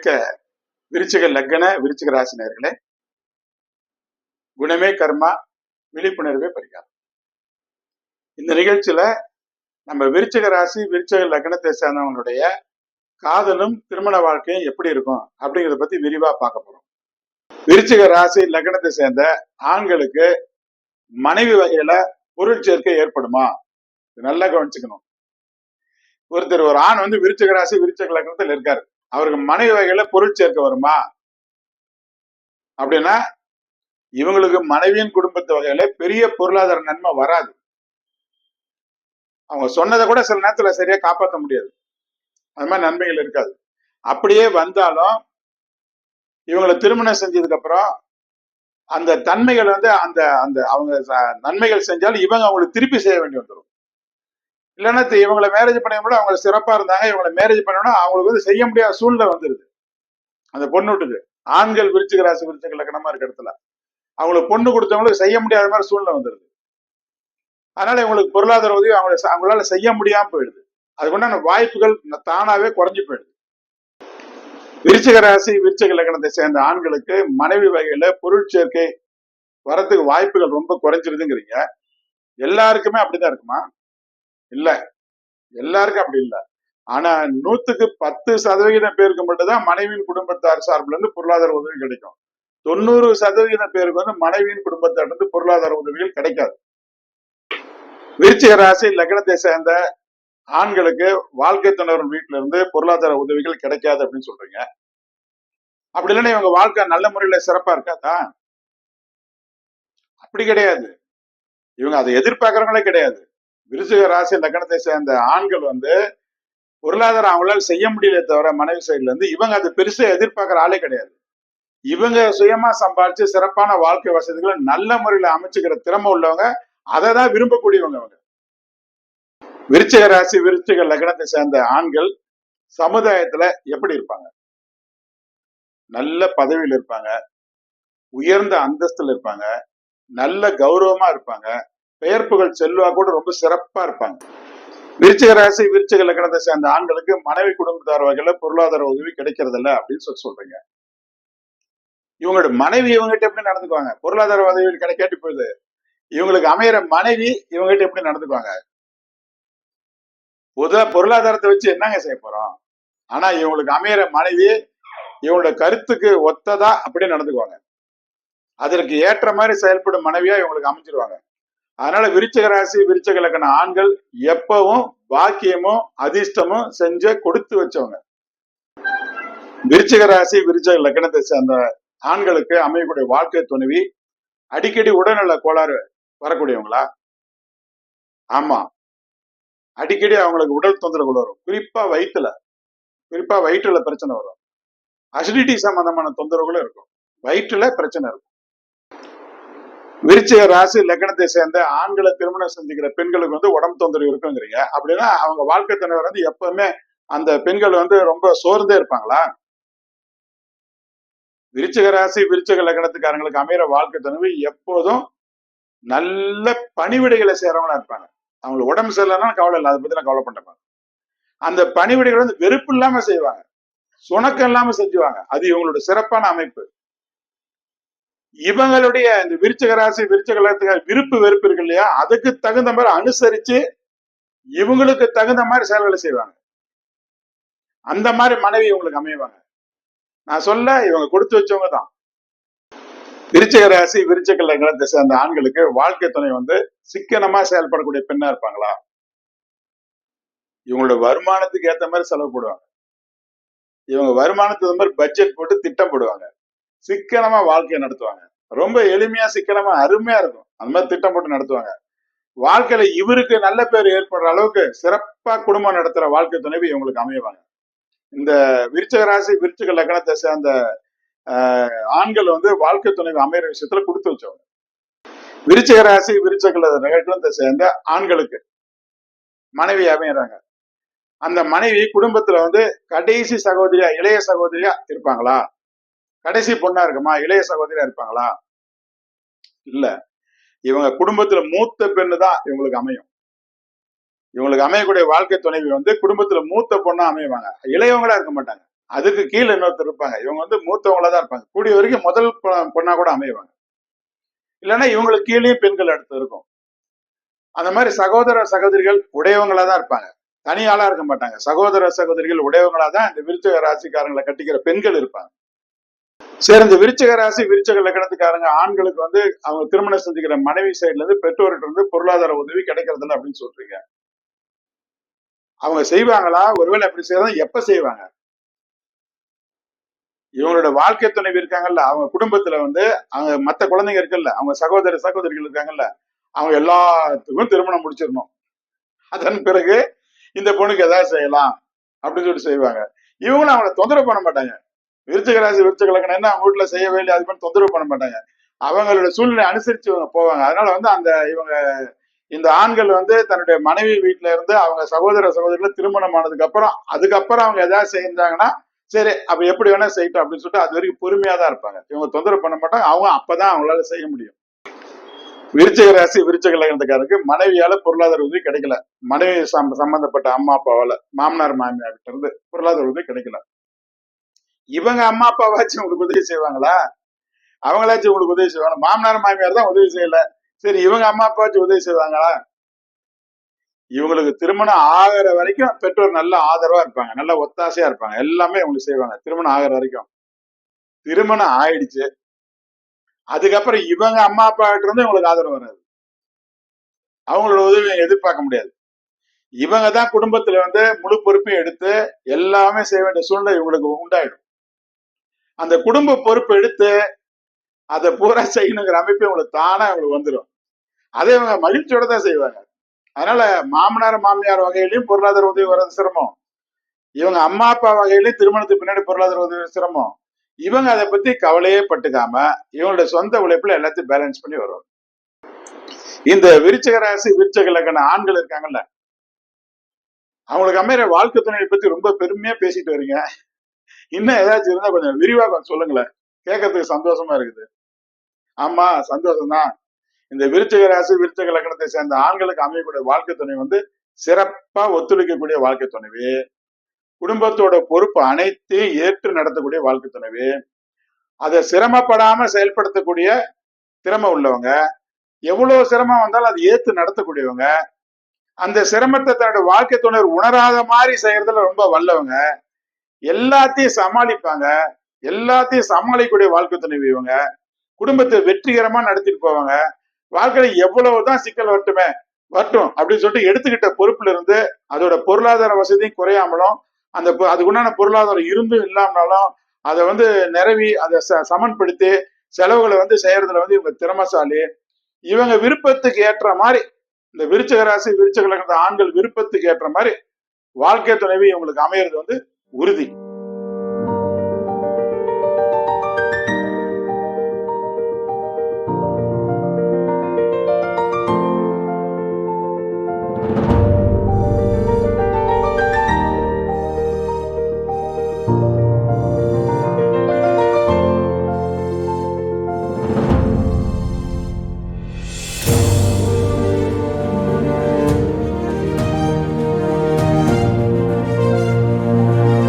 மிக்க விருச்சிக லக்கண விருச்சிக ராசி குணமே கர்மா விழிப்புணர்வே பரிகாரம். இந்த நிகழ்ச்சியில நம்ம விருச்சிக ராசி விருச்சிக லக்னத்தை சேர்ந்தவங்களுடைய காதலும் திருமண வாழ்க்கையும் எப்படி இருக்கும் அப்படிங்கிறத பத்தி விரிவா பார்க்க போறோம். விருச்சிக ராசி லக்னத்தை சேர்ந்த ஆண்களுக்கு மனைவி வகையில பொருள் சேர்க்கை ஏற்படுமா? நல்லா கவனிச்சுக்கணும். ஒருத்தர் ஒரு ஆண் வந்து விருச்சிக ராசி விருச்சிக லக்னத்தில் இருக்காரு. அவருக்கு மனைவி வகையில பொருள் சேர்க்க வருமா? அப்படின்னா இவங்களுக்கு மனைவியின் குடும்பத்து வகையில பெரிய பொருளாதார நன்மை வராது. அவங்க சொன்னதை கூட சில நேரத்துல சரியா காப்பாற்ற முடியாது. அது மாதிரி நன்மைகள் இருக்காது. அப்படியே வந்தாலும் இவங்களை திருமணம் செஞ்சதுக்கு அப்புறம் அந்த தன்மைகள் வந்து அந்த அந்த அவங்க நன்மைகள் செஞ்சாலும் இவங்க அவங்களுக்கு திருப்பி செய்ய வேண்டி வந்துடும் இல்லைன்னா இவங்களை மேரேஜ் பண்ணும்போது அவங்க சிறப்பா இருந்தாங்க இவங்களை மேரேஜ் பண்ணணும்னா அவங்களுக்கு வந்து செய்ய முடியாத சூழ்நிலை வந்துருது. அந்த பொண்ணு விட்டுக்கு ஆண்கள் விருச்சிக ராசி விருச்சிக லக்கணமா இருக்க இடத்துல. அவங்களுக்கு பொண்ணு கொடுத்தவங்களுக்கு செய்ய முடியாத மாதிரி சூழ்நிலை வந்துருது. அதனால இவங்களுக்கு பொருளாதார உதவி அவங்கள அவங்களால செய்ய முடியாம போயிடுது. அதுக்குண்டான வாய்ப்புகள் தானாவே குறைஞ்சு போயிடுது. விருச்சிக ராசி விருச்சிக லக்கணத்தை சேர்ந்த ஆண்களுக்கு மனைவி வகையில பொருள் சேர்க்கை வரத்துக்கு வாய்ப்புகள் ரொம்ப குறைஞ்சிருதுங்கிறீங்க. எல்லாருக்குமே அப்படிதான் இருக்குமா? இல்ல. எல்லாருக்கும் அப்படி இல்ல. ஆனா நூத்துக்கு பத்து சதவிகிதம் பேருக்கு மட்டும்தான் மனைவியின் குடும்பத்தார் சார்பில் இருந்து பொருளாதார உதவி கிடைக்கும். தொண்ணூறு சதவிகிதம் பேருக்கு வந்து மனைவியின் குடும்பத்தார் இருந்து பொருளாதார உதவிகள் கிடைக்காது. விருச்சிக ராசி லக்னத்தை சேர்ந்த ஆண்களுக்கு வாழ்க்கை துணர் வீட்டுல இருந்து பொருளாதார உதவிகள் கிடைக்காது அப்படின்னு சொல்றீங்க. அப்படி இல்லைன்னா இவங்க வாழ்க்கை நல்ல முறையில சிறப்பா இருக்காதா? அப்படி கிடையாது. இவங்க அதை எதிர்பார்க்கறவங்களே கிடையாது. விருச்சிக ராசி லக்னத்தை சேர்ந்த ஆண்கள் வந்து பொருளாதாரம் அவங்களால செய்ய முடியல தவிர மனைவி சைடுல இருந்து இவங்க அது பெருசா எதிர்பார்க்குற ஆளே கிடையாது. இவங்க சுயமா சம்பாதிச்சு சிறப்பான வாழ்க்கை வசதிகளை நல்ல முறையில அமைச்சுக்கிற திறமை உள்ளவங்க அதை தான் விரும்பக்கூடியவங்க அவங்க விருச்சிக ராசி விருச்சிக லக்னத்தை சேர்ந்த ஆண்கள் சமுதாயத்துல எப்படி இருப்பாங்க? நல்ல பதவியில் இருப்பாங்க உயர்ந்த அந்தஸ்துல இருப்பாங்க நல்ல கௌரவமா இருப்பாங்க பெயர் செல்வா கூட ரொம்ப சிறப்பா இருப்பாங்க. விருச்சிக ராசி விருச்சிக லக்கணத்தை சேர்ந்த ஆண்களுக்கு மனைவி குடும்பத்தார் வகையில பொருளாதார உதவி கிடைக்கிறது இல்ல அப்படின்னு சொல்லி சொல்றீங்க. இவங்களோட மனைவி இவங்ககிட்ட எப்படி நடந்துக்குவாங்க? பொருளாதார உதவி கிடைக்காட்டி போகுது இவங்களுக்கு அமையிற மனைவி இவங்ககிட்ட எப்படி நடந்துக்குவாங்க? பொதுவா பொருளாதாரத்தை வச்சு என்னங்க செய்ய போறோம்? ஆனா இவங்களுக்கு அமையிற மனைவி இவங்களோட கருத்துக்கு ஒத்ததா அப்படியே நடந்துக்குவாங்க. அதற்கு ஏற்ற மாதிரி செயல்படும் மனைவியா இவங்களுக்கு அமைச்சிருவாங்க அதனால விருச்சக ராசி விருச்சக லக்கண ஆண்கள் எப்பவும் பாக்கியமும் அதிர்ஷ்டமும் செஞ்ச கொடுத்து வச்சவங்க. விருச்சக ராசி விருச்சக லக்கணத்தை சேர்ந்த ஆண்களுக்கு அமையக்கூடிய வாழ்க்கை துணைவி அடிக்கடி உடல்நல கோளாறு வரக்கூடியவங்களா? ஆமா. அடிக்கடி அவங்களுக்கு உடல் தொந்தரவுகள் வரும். குறிப்பா வயிற்றுல குறிப்பா வயிற்றுல பிரச்சனை வரும். அசிடிட்டி சம்பந்தமான தொந்தரவுகளும் இருக்கும். வயிற்றுல பிரச்சனை இருக்கும். விருச்சிக ராசி லக்னத்தை சேர்ந்த ஆண்களை திருமணம் செஞ்சுக்கிற பெண்களுக்கு வந்து உடம்பு தொந்தரவு இருக்குங்கிறீங்க. அப்படின்னா அவங்க வாழ்க்கை தலைவர் வந்து எப்பவுமே அந்த பெண்கள் வந்து ரொம்ப சோர்ந்தே இருப்பாங்களா? விருச்சிக ராசி விருச்சிக லக்னத்துக்காரங்களுக்கு அமைகிற வாழ்க்கை துணைவு எப்போதும் நல்ல பணிவிடைகளை செய்யறவங்களா இருப்பாங்க. அவங்களுக்கு உடம்பு சரியில்லைன்னா கவலை இல்லை. அதை பத்தி நான் கவலை பண்ண அந்த பணிவிடைகள் வந்து வெறுப்பு இல்லாம செய்வாங்க. சுணக்கம் இல்லாம செஞ்சுவாங்க. அது இவங்களோட சிறப்பான அமைப்பு. இவங்களுடைய இந்த விருச்சக ராசி விருச்சக விருப்பு வெறுப்பு இருக்கு இல்லையா? அதுக்கு தகுந்த மாதிரி அனுசரிச்சு இவங்களுக்கு தகுந்த மாதிரி செயல்களை செய்வாங்க. அந்த மாதிரி மனைவி இவங்களுக்கு அமைவாங்க. நான் சொல்ல இவங்க கொடுத்து வச்சவங்க தான். விருச்சக ராசி விருச்சக லக்னத்தை சேர்ந்த ஆண்களுக்கு வாழ்க்கை துணை வந்து சிக்கனமா செயல்படக்கூடிய பெண்ணா இருப்பாங்களா? இவங்களோட வருமானத்துக்கு ஏத்த மாதிரி செலவு போடுவாங்க. இவங்க வருமானத்துக்கு மாதிரி பட்ஜெட் போட்டு திட்டம் போடுவாங்க. சிக்கனமா வாழ்க்கையை நடத்துவாங்க. ரொம்ப எளிமையா சிக்கனமா அருமையா இருக்கும். அந்த மாதிரி திட்டம் போட்டு நடத்துவாங்க. வாழ்க்கையில இவருக்கு நல்ல பேர் ஏற்படுற அளவுக்கு சிறப்பா குடும்பம் நடத்துற வாழ்க்கை துணைவி இவங்களுக்கு அமைவாங்க. இந்த விருச்சக ராசி விருச்சக லக்னத்தை சேர்ந்த ஆஹ், ஆண்கள் வந்து வாழ்க்கை துணைவி அமைகிற விஷயத்துல கொடுத்து வச்சவங்க. விருச்சக ராசி விருச்சக லக்னத்தை சேர்ந்த ஆண்களுக்கு மனைவி அமையறாங்க. அந்த மனைவி குடும்பத்துல வந்து கடைசி சகோதரியா இளைய சகோதரியா இருப்பாங்களா? கடைசி பொண்ணா இருக்குமா? இளைய சகோதரியா இருப்பாங்களா? இல்ல. இவங்க குடும்பத்துல மூத்த பெண்ணு தான் இவங்களுக்கு அமையும். இவங்களுக்கு அமையக்கூடிய வாழ்க்கை துணைவி வந்து குடும்பத்துல மூத்த பொண்ணா அமைவாங்க. இளையவங்களா இருக்க மாட்டாங்க. அதுக்கு கீழே இன்னொருத்தர் இருப்பாங்க. இவங்க வந்து மூத்தவங்களா தான் இருப்பாங்க. கூடிய வரைக்கும் முதல் பொ- பொண்ணா கூட அமைவாங்க. இல்லைன்னா இவங்களுக்கு கீழே பெண்கள் அடுத்து இருக்கும். அந்த மாதிரி சகோதர சகோதரிகள் உடையவங்களா தான் இருப்பாங்க. தனியாளா இருக்க மாட்டாங்க. சகோதர சகோதரிகள் உடையவங்களா தான் இந்த விருச்சக ராசிக்காரங்களை கட்டிக்கிற பெண்கள் இருப்பாங்க. சரி இந்த விருச்சக ராசி விருச்சக லக்கணத்துக்காரங்க ஆண்களுக்கு வந்து அவங்க திருமணம் செஞ்சுக்கிற மனைவி சைடுல இருந்து பெற்றோர்கிட்ட இருந்து பொருளாதார உதவி கிடைக்கிறது இல்லை அப்படின்னு சொல்றீங்க. அவங்க செய்வாங்களா? ஒருவேளை அப்படி செய்யறதா எப்ப செய்வாங்க? இவங்களோட வாழ்க்கை துணைவி இருக்காங்கல்ல அவங்க குடும்பத்துல வந்து அவங்க மத்த குழந்தைங்க இருக்குல்ல அவங்க சகோதர சகோதரிகள் இருக்காங்கல்ல அவங்க எல்லாத்துக்கும் திருமணம் முடிச்சிடணும். அதன் பிறகு இந்த பொண்ணுக்கு ஏதாவது செய்யலாம் அப்படின்னு சொல்லிட்டு செய்வாங்க. இவங்களும் அவங்கள தொந்தரவு பண்ண மாட்டாங்க. விருச்சக ராசி விருச்சக லக்னம் என்ன? அவங்க வீட்டுல செய்ய வேண்டிய அது பண்ணி தொந்தரவு பண்ண மாட்டாங்க. அவங்களோட சூழ்நிலை அனுசரிச்சு இவங்க போவாங்க. அதனால வந்து அந்த இவங்க இந்த ஆண்கள் வந்து தன்னுடைய மனைவி வீட்டுல இருந்து அவங்க சகோதர சகோதரிகள் திருமணம் ஆனதுக்கு அப்புறம் அதுக்கப்புறம் அவங்க ஏதாவது செஞ்சாங்கன்னா சரி அப்ப எப்படி வேணா செய்யட்டும் அப்படின்னு சொல்லிட்டு அது வரைக்கும் பொறுமையா தான் இருப்பாங்க. இவங்க தொந்தரவு பண்ண மாட்டாங்க. அவங்க அப்பதான் அவங்களால செய்ய முடியும். விருச்சக ராசி விருச்சக லக்னத்துக்காரருக்கு மனைவியால பொருளாதார உதவி கிடைக்கல. மனைவி சம்ப- சம்பந்தப்பட்ட அம்மா அப்பாவால மாமனார் மாமியார் கிட்ட இருந்து பொருளாதார உதவி கிடைக்கல. இவங்க அம்மா அப்பாவாச்சும் உங்களுக்கு உதவி செய்வாங்களா? அவங்களாச்சும் உங்களுக்கு உதவி செய்வாங்க மாமனார் மாமியார் தான் உதவி செய்யல. சரி இவங்க அம்மா அப்பாச்சும் உதவி செய்வாங்களா? இவங்களுக்கு திருமணம் ஆகிற வரைக்கும் பெற்றோர் நல்ல ஆதரவா இருப்பாங்க. நல்ல ஒத்தாசையா இருப்பாங்க. எல்லாமே இவங்களுக்கு செய்வாங்க. திருமணம் ஆகிற வரைக்கும். திருமணம் ஆயிடுச்சு. அதுக்கப்புறம் இவங்க அம்மா அப்பா கிட்ட இருந்து இவங்களுக்கு ஆதரவு வராது. அவங்களோட உதவியை எதிர்பார்க்க முடியாது. இவங்க தான் குடும்பத்துல வந்து முழு பொறுப்பையும் எடுத்து எல்லாமே செய்ய வேண்டிய சூழ்நிலை இவங்களுக்கு உண்டாயிடும். அந்த குடும்ப பொறுப்பு எடுத்து அதை பூரா செய்யணுங்கிற அமைப்பு அவங்களுக்கு தானே அவங்களுக்கு வந்துடும் அதே இவங்க மகிழ்ச்சியோட தான் செய்வாங்க. அதனால மாமனார் மாமியார் வகையிலையும் பொருளாதார உதவி வர்றது சிரமம். இவங்க அம்மா அப்பா வகையிலையும் திருமணத்துக்கு பின்னாடி பொருளாதார உதவி சிரமம். இவங்க அதை பத்தி கவலையே பட்டுக்காம இவங்களுடைய சொந்த உழைப்புல எல்லாத்தையும் பேலன்ஸ் பண்ணி வருவாங்க. இந்த விருச்சக ராசி விருச்சக லக்கண ஆண்கள் இருக்காங்கல்ல அவங்களுக்கு அமையிற வாழ்க்கை துணையை பத்தி ரொம்ப பெருமையா பேசிட்டு வரீங்க. இன்னும் ஏதாச்சும் இருந்தா கொஞ்சம் விரிவா கொஞ்சம் சொல்லுங்களேன். கேட்கறதுக்கு சந்தோஷமா இருக்குது. ஆமா சந்தோஷம் தான் இந்த விருச்சக ராசி விருச்சக லக்னத்தை சேர்ந்த ஆண்களுக்கு அமையக்கூடிய வாழ்க்கை துணை வந்து சிறப்பா ஒத்துழைக்கக்கூடிய வாழ்க்கை துணைவி. குடும்பத்தோட பொறுப்பு அனைத்தையும் ஏற்று நடத்தக்கூடிய வாழ்க்கை துணைவி. அதை சிரமப்படாம செயல்படுத்தக்கூடிய திறமை உள்ளவங்க எவ்வளவு சிரமம் வந்தாலும் அதை ஏத்து நடத்தக்கூடியவங்க அந்த சிரமத்தை தன்னுடைய வாழ்க்கை துணர் உணராத மாதிரி செய்யறதுல ரொம்ப வல்லவங்க. எல்லாத்தையும் சமாளிப்பாங்க. எல்லாத்தையும் சமாளிக்கக்கூடிய வாழ்க்கை துணைவி இவங்க. குடும்பத்தை வெற்றிகரமா நடத்திட்டு போவாங்க. வாழ்க்கையில எவ்வளவுதான் சிக்கல் வரட்டுமே வரட்டும் அப்படின்னு சொல்லிட்டு எடுத்துக்கிட்ட பொறுப்புல இருந்து அதோட பொருளாதார வசதியும் குறையாமலும் அந்த அதுக்குண்டான பொருளாதாரம் இருந்தும் இல்லாமனாலும் அதை வந்து நிரவி அதை ச- சமன்படுத்தி செலவுகளை வந்து செய்யறதுல வந்து இவங்க திறமசாலி. இவங்க விருப்பத்துக்கு ஏற்ற மாதிரி இந்த விருச்சக ராசி விருச்சக ஆண்கள் விருப்பத்துக்கு ஏற்ற மாதிரி வாழ்க்கை துணைவி இவங்களுக்கு அமையிறது வந்து உறுதி